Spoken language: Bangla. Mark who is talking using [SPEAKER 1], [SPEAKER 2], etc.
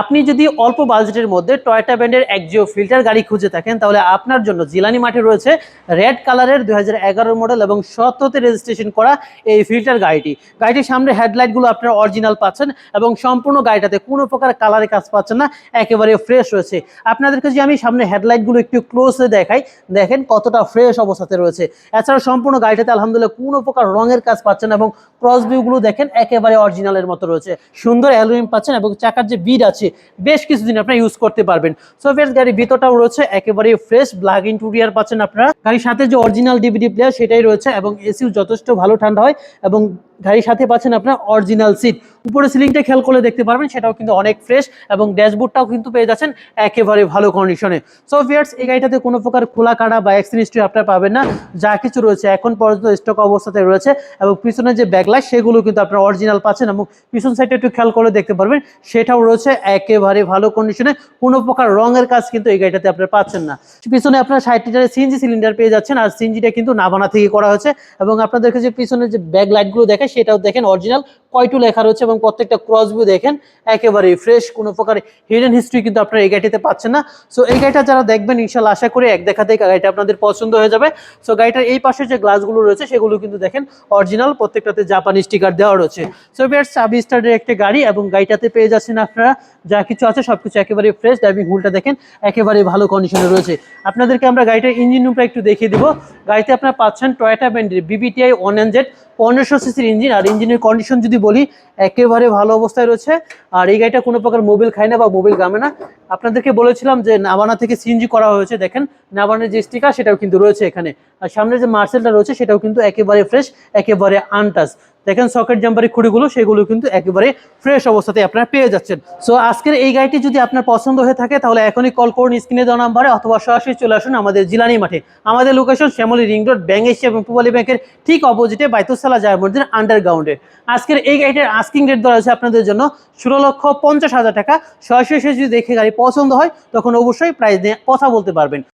[SPEAKER 1] আপনি যদি অল্প বাজেটের মধ্যে টয়টা ব্র্যান্ডের একজিও ফিল্টার গাড়ি খুঁজে থাকেন, তাহলে আপনার জন্য জিলানি মাঠে রয়েছে রেড কালারের দু হাজার এগারো মডেল এবং সত্যতে রেজিস্ট্রেশন করা এই ফিল্টার গাড়িটি। গাড়িটির সামনে হেডলাইটগুলো আপনারা অরিজিনাল পাচ্ছেন এবং সম্পূর্ণ গাড়িটাতে কোনো প্রকার কালারে কাজ পাচ্ছেন না, একেবারে ফ্রেশ রয়েছে। আপনাদেরকে যে আমি সামনে হেডলাইটগুলো একটু ক্লোজে দেখাই, দেখেন কতটা ফ্রেশ অবস্থাতে রয়েছে। এছাড়া সম্পূর্ণ গাড়িটাতে আলহামদুলিল্লাহ কোনো প্রকার রঙের কাজ পাচ্ছেন এবং ক্রস ভিউগুলো দেখেন একেবারে অরিজিনালের মতো রয়েছে। সুন্দর অ্যালুমিনিয়াম পাচ্ছেন এবং চাকার যে বিড আছে বেশ কিছুদিন আপনারা ইউজ করতে পারবেন। সো ফ্রেন্ডস গাড়ির ভিতরটাও রয়েছে একেবারে ফ্রেশ ব্ল্যাক ইন্টেরিয়ার পাচ্ছেন আপনারা। গাড়ির সাথে যে অরিজিনাল ডিভিডি প্লেয়ার সেটাই রয়েছে এবং এসিও যথেষ্ট ভালো ঠান্ডা হয় এবং গাড়ির সাথে পাচ্ছেন আপনার অরিজিনাল সিট উপরে সিলিংটা খেয়াল করলে দেখতে পারবেন, সেটাও কিন্তু অনেক ফ্রেশ এবং ড্যাশবোর্ডটাও কিন্তু পেয়ে যাচ্ছেন একেবারে ভালো কন্ডিশনে সো ভিয়ার্স এই গাড়িটাতে কোনো প্রকার খোলা কাটা বা অ্যাক্সিডেন্ট হিস্ট্রি আপনার পাবেন না। যা কিছু রয়েছে এখন পর্যন্ত স্টক অবস্থাতে রয়েছে এবং পিছনে যে ব্যাকলাইট সেগুলো কিন্তু আপনার অরিজিনাল পাচ্ছেন এবং পিছন সাইডটা একটু খেয়াল করে দেখতে পারবেন, সেটাও রয়েছে একেবারে ভালো কন্ডিশনে কোনো প্রকার রঙের কাজ কিন্তু এই গাড়িটাতে আপনারা পাচ্ছেন না। পিছনে আপনার ষাট লিটারের সিএনজি সিলিন্ডার পেয়ে যাচ্ছেন, আর সিএনজিটা কিন্তু নাবানা থেকে করা হয়েছে। এবং আপনাদেরকে যে পিছনে যে ব্যাক লাইটগুলো দেখে সেটাও দেখেন অরিজিনাল কয়টু লেখা রয়েছে এবং প্রত্যেকটা ক্রস ভিউ দেখেন একেবারে ফ্রেশ কোনো প্রকার হিডেন হিস্ট্রি কিন্তু আপনারা এই গাড়িটিতে পাচ্ছেন না। সো এই গাড়িটা যারা দেখবেন ইনশাল্লাহ আশা করি এক দেখা দেখাতেই গাড়িটা আপনাদের পছন্দ হয়ে যাবে। সো গাড়িটার এই পাশে যে গ্লাসগুলো রয়েছে, সেগুলো কিন্তু দেখেন অরিজিনাল প্রত্যেকটাতে জাপানি স্টিকার দেওয়া রয়েছে। সো বিয়ার চাবি স্টার্টের একটি গাড়ি এবং গাড়িটাতে পেয়ে যাচ্ছেন আপনারা, যা কিছু আছে সব কিছু একেবারে ফ্রেশ ড্রাইভিং হুলটা দেখেন একেবারে ভালো কন্ডিশনে রয়েছে। আপনাদেরকে আমরা গাড়িটার ইঞ্জিন রুমটা একটু দেখিয়ে দিব। গাড়িতে আপনারা পাচ্ছেন টয়টা ব্যান্ডের বিবিটিআই ওয়ান এন জেড পনেরোশো সিসির ইঞ্জিন আর ইঞ্জিনের কন্ডিশন যদি বলি, একেবারে ভালো অবস্থায় রয়েছে। আর এই গাড়িটা কোনো প্রকার মোবিল খায় না বা মোবিল গামে না। আপনাদেরকে বলেছিলাম যে নাবানা থেকে সিএনজি করা হয়েছে, দেখেন, নাবানের যে স্টিকার সেটাও কিন্তু রয়েছে এখানে। আর সামনে যে মার্সেলটা রয়েছে, সেটাও কিন্তু একেবারে ফ্রেশ একেবারে আনটাচ দেখেন সকেট জাম্পারি খুঁড়িগুলো সেগুলো কিন্তু একেবারে ফ্রেশ অবস্থাতে আপনারা পেয়ে যাচ্ছেন। সো আজকের এই গাড়িটি যদি আপনার পছন্দ হয়ে থাকে, তাহলে এখনই কল করুন স্ক্রিনে দেওয়া নাম্বারে অথবা সরাসরি চলে আসুন আমাদের জিলানি মাঠে। আমাদের location Shyamoli ring road bank Asia এবং পুবালি ব্যাংকের ঠিক অপোজিটে বাইতুসালা জায় মসজিদের আন্ডারগ্রাউন্ডে আজকের এই গাড়িটার আস্কিং রেট দেওয়া হয়েছে আপনাদের জন্য ষোলো লক্ষ পঞ্চাশ হাজার টাকা। সরাসরি যদি দেখে গাড়ি পছন্দ হয়, তখন অবশ্যই প্রাইস নিয়ে কথা বলতে পারবেন।